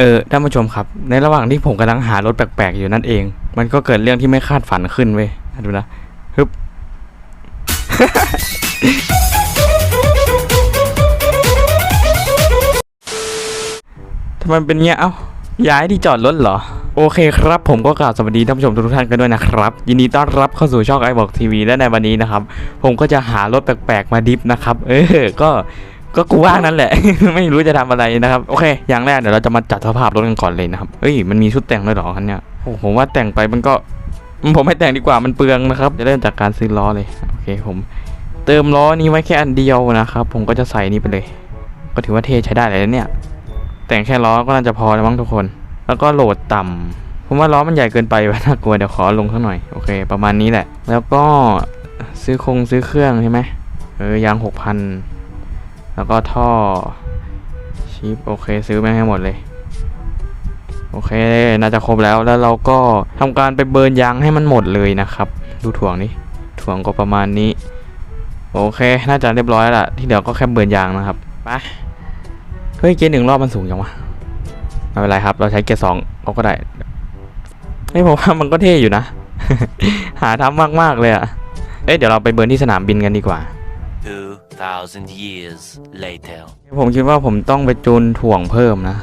เออท่านผู้ชมครับ ในระหว่างที่ผมกำลังหารถแปลกๆอยู่นั่นเอง มันก็เกิดเรื่องที่ไม่คาดฝันขึ้นเว้ยดูนะฮึบทำไมเป็นเงี้ยเอ้าย้ายที่จอดรถเหรอ โอเคครับ ผมก็กล่าวสวัสดีท่านผู้ชมทุกท่านกันด้วยนะครับ ยินดีต้อนรับเข้าสู่ช่องไอบอกทีวีและในวันนี้นะครับ ผมก็จะหารถแปลกๆมาดิฟนะครับ เออ ก็ ก็กูว่างนั่นแหละ ไม่รู้จะทำอะไรนะครับ โอเค อย่างแรกเดี๋ยวเราจะมาจัดสภาพรถกันก่อนเลยนะครับเฮ้ย มันมีชุดแต่งด้วยหรอคันเนี้ยโอ้ผมว่าแต่งไปมันก็ ผมไม่แต่งดีกว่า มันเปลืองนะครับ จะเริ่มจากการซื้อล้อเลย โอเค ผม เติมล้อนี้ไว้แค่อันเดียวนะครับ ผมก็จะใส่นี่ไปเลย ก็ถือว่าเท่ใช้ได้เลยเนี่ย แต่งแค่ล้อก็น่าจะพอแล้วมั้งทุกคน แล้วก็โหลดต่ำผมว่าล้อมันใหญ่เกินไปว่ะน่ากลัว เดี๋ยวขอลงสักหน่อย โอเค ประมาณนี้แหละ แล้วก็ซื้อคงซื้อเครื่องใช่ไหมเออยางหกพัน แล้วก็ท่อชิปโอเคซื้อแม่งให้หมดเลย โอเคน่าจะครบแล้วแล้วเราก็ทำการไปเบิร์นยางให้มันหมดเลยนะครับ ดูถ่วงนี่ถ่วงก็ประมาณนี้ โอเค น่าจะเรียบร้อยแล้วล่ะที่เหลือก็แค่เบิร์นยางนะครับไปเฮ้ยเกียร์หนึ่งรอบมันสูงจังวะไม่เป็นไรครับ เราใช้เกียร์สองเอาก็ได้เฮ้ยผมว่ามันก็เท่อยู่นะ หาทำมากๆเลยอะเอ้ยเดี๋ยวเราไปเบิร์นที่สนามบินกันดีกว่า 2,000 years later. ผมคิดว่าผมต้องไปจูนถ่วงเพิ่มนะ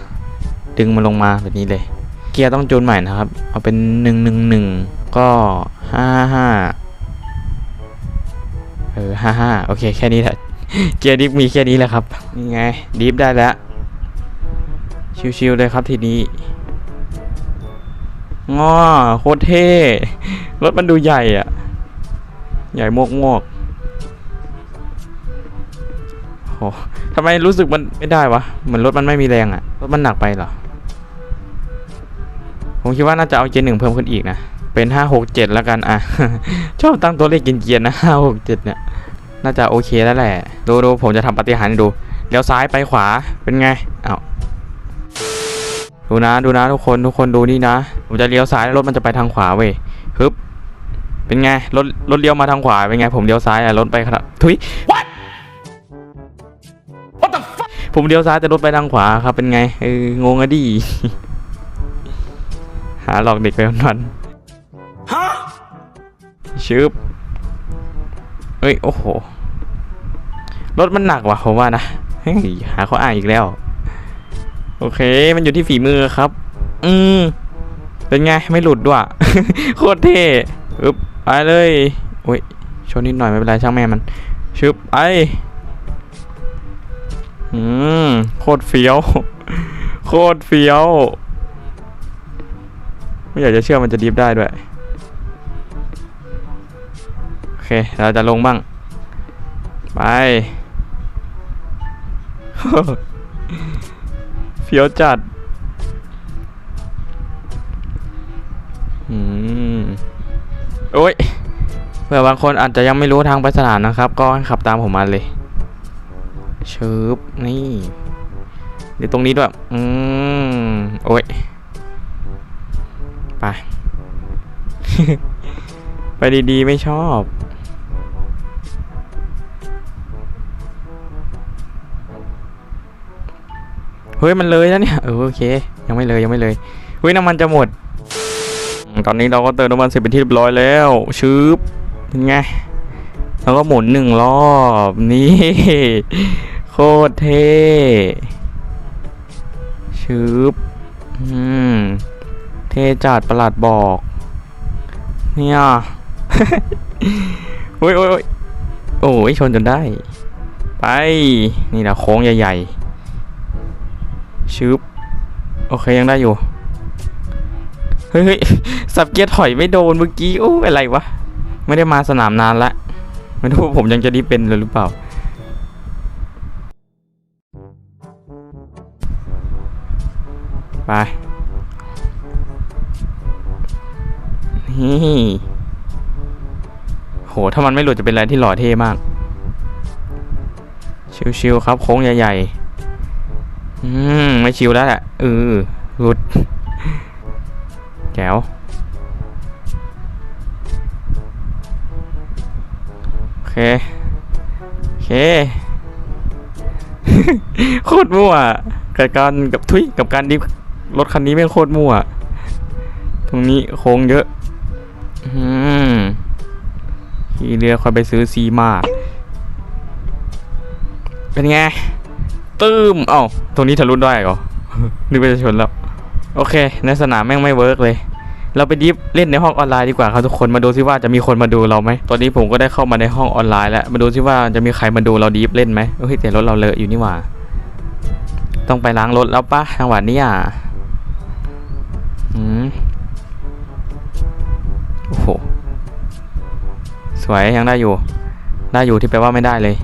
ดึงมันลงมาแบบนี้เลย เกียร์ต้องจูนใหม่นะครับ เอาเป็นหนึ่งหนึ่งหนึ่งก็ห้าห้าเออห้าห้าโอเค แค่นี้แหละ เกียร์ดิฟมีแค่นี้แหละครับ นี่ไง ดิฟได้แล้ว ชิวๆเลยครับทีนี้ง้อโคตรเท่ รถมันดูใหญ่อะใหญ่โมกโมก โหทำไมรู้สึกมันไม่ได้วะ เหมือนรถมันไม่มีแรงอะรถมันหนักไปเหรอ ผมคิดว่าน่าจะเอาเกียร์หนึ่งเพิ่มขึ้นอีกนะ เป็นห้าหกเจ็ดแล้วกันอะ ชอบตั้งตัวเลขเกียร์ๆนะห้าหกเจ็ดเนี่ย น่าจะโอเคแล้วแหละ ดูดูผมจะทำปฏิหารย์ดู เลี้ยวซ้ายไปขวา เป็นไงอ้าวดูนะดูนะทุกคนทุกคนดูนี่นะ ผมจะเลี้ยวซ้ายรถมันจะไปทางขวาเว้ยฮึบเป็นไงรถรถเลี้ยวมาทางขวาเป็นไงผมเลี้ยวซ้ายอะรถไปครับทุย What ผมเลี้ยวซ้ายแต่รถไปทางขวาครับเป็นไงเอองงอะดิหาหลอกเด็กไปวันๆฮะชึบเอ้ยโอ้โหรถมันหนักว่ะผมว่านะเฮ้ยหาข้ออ้างอีกแล้ว โอเค มันอยู่ที่ฝีมือครับ อืมเป็นไงไม่หลุดด้วยโคตรเท่อึบไปเลยโอ้ยชนนิดหน่อยไม่เป็นไรช่างแม่มันชึบไป อืม โคตรเฟี้ยว โคตรเฟี้ยว ไม่อยากจะเชื่อมันจะดีฟได้ด้วย โอเค เราจะลงบ้าง ไป เฟี้ยวจัด อืม โอ้ยเผื่อบางคนอาจจะยังไม่รู้ทางไปสนามนะครับ ก็ขับตามผมมาเลย ชืบนี่เดี๋ยวตรงนี้ด้วย อืม โอ้ย ไป ไปดีๆ ไม่ชอบเฮ้ยมันเลยแล้วเนี่ยเออโอเค ยังไม่เลยยังไม่เลยเฮ้ยน้ำมันจะหมด ตอนนี้เราก็เติมน้ำมันเสร็จเป็นที่เรียบร้อยแล้วชืบเป็นไงแล้วก็หมุนหนึ่งรอบนี่ โคตรเท่ชืบอืม เท่จัดประหลาดบอก เนี่ยโอ้ยโอ้ยโอ้ยโอ้ยชนจนได้ ไป นี่นะโค้งใหญ่ๆชึบโอเคยังได้อยู่เฮ้ยเฮ้ยสับเกียร์ถอยไม่โดนเมื่อกี้ โอ้อะไรวะ ไม่ได้มาสนามนานละ ไม่รู้ว่าผมยังจะดีเป็นเลยหรือเปล่า ไป นี่โห ถ้ามันไม่หลุดจะเป็นอะไรที่หล่อเท่มาก ชิวๆครับ โค้งใหญ่ๆ อืม ไม่ชิวแล้วแหละเออหลุด แก้วโอเค โอเค โคตรมั่วกับการกับทุยกับการดิฟ รถคันนี้ไม่โคตรมั่ว ตรงนี้โค้งเยอะ อืมขี่เรือคอยไปซื้อซีมาเป็นไง ตืมเอ้าตรงนี้ทะลุได้เหรอ นึกว่าจะชนแล้ว โอเค ในสนามแม่งไม่เวิร์กเลย เราไปดิฟเล่นในห้องออนไลน์ดีกว่าครับทุกคน มาดูซิว่าจะมีคนมาดูเราไหม ตอนนี้ผมก็ได้เข้ามาในห้องออนไลน์แล้ว มาดูซิว่าจะมีใครมาดูเราดิฟเล่นไหมเฮ้ยแต่รถเราเลอะอยู่นี่หว่า ต้องไปล้างรถแล้วปะจังหวะนี้อะ อืมโอ้โห สวยยังได้อยู่ ได้อยู่ที่แปลว่าไม่ได้เลย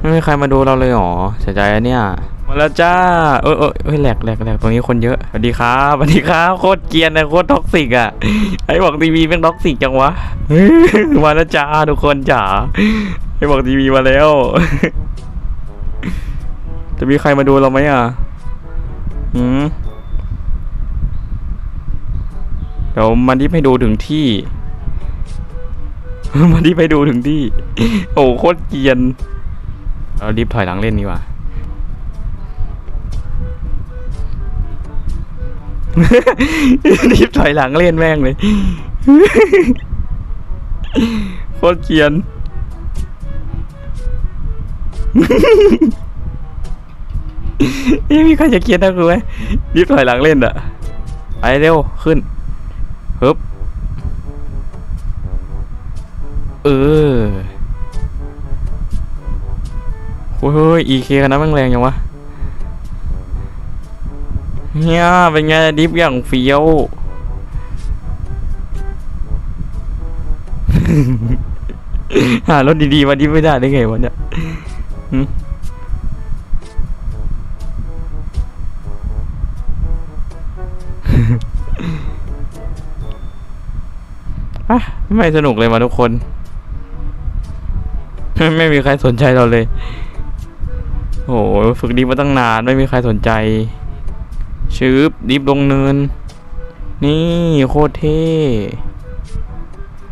ไม่มีใครมาดูเราเลยหรอเสียใจอะเนี่ยมาแล้วจ้า เอยเอยเอ้ยแหลกแหลกแหลกตรงนี้คนเยอะ สวัสดีครับสวัสดีครับ โคตรเกียนนะโคตรท็อกซิกอะ ไอ้บอกทีวีเป็นท็อกซิกจังวะ มาแล้วจ้าทุกคนจ๋า ไอ้บอกทีวีมาแล้ว จะมีใครมาดูเราไหมอะหืมเดี๋ยวมาดิฟให้ดูถึงที่มาดิฟให้ดูถึงที่ โอ้โคตรเกียนเราดิฟถอยหลังเล่นดีกว่าดิฟถอยหลังเล่นแม่งเลย โคตรเกียนนี่มีใครจะเกียนนะกูไหมดิฟถอยหลังเล่นอะไปเร็ว ขึ้น ฮึบเออโอ้ยอีเคกันนะแม่งแรงยังวะเนี่ยเป็นไงดิฟอย่างเฟี้ยวหารถดีๆมาดิฟไม่ได้ได้ไงวะเนี่ย อะไม่สนุกเลยมาทุกคน ไม่มีใครสนใจเราเลย โอ้โหฝึกดิฟมาตั้งนาน ไม่มีใครสนใจ ชืบดิฟลงเนิน นี่โคตรเท่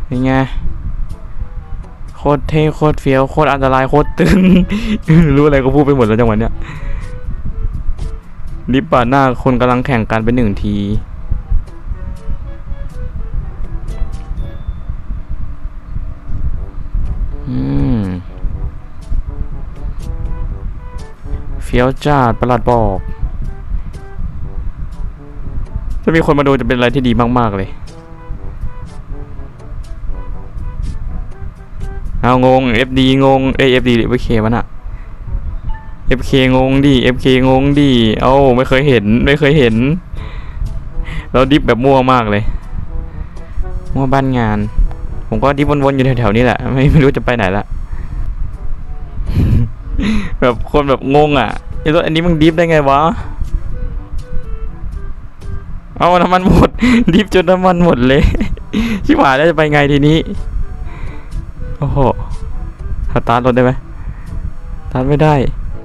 เป็นไงโคตรเท่โคตรเฟี้ยวโคตรอันตรายโคตรตึง รู้อะไรก็พูดไปหมดแล้วจังหวะเนี้ยดิฟปาดหน้าคนกำลังแข่งกันเป็นหนึ่งที ฟี้ยวจัดประหลัดบอก ถ้ามีคนมาดูจะเป็นอะไรที่ดีมาก ๆ เลย เอางง FD งง เอ้ FD หรือ FK มันอะ FK งงดิ FK งงดิ เอ้าไม่เคยเห็น ไม่เคยเห็น เราดิฟแบบมั่วมากเลย มั่วบ้านงาน ผมก็ดิฟวนๆอยู่แถวๆนี้แหละ ไม่ไม่รู้จะไปไหนละแบบคนแบบงงอะ ไอ้รถอันนี้มึงดิฟได้ไงวะ เอาน้ำมันหมด ดิฟจนน้ำมันหมดเลย ชิบหายแล้วจะไปไงทีนี้ โอ้โหสตาร์ทรถได้ไหมสตาร์ทไม่ได้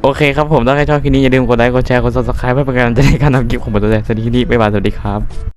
โอเคครับผมถ้าใครชอบคลิปนี้อย่าลืมกดไลค์ กดแชร์ กดซับสไครป์เพื่อเป็นกำลังใจในการทำคลิปของผมตัวเองสวัสดีคลิปนี้บ๊ายบาย สวัสดีครับ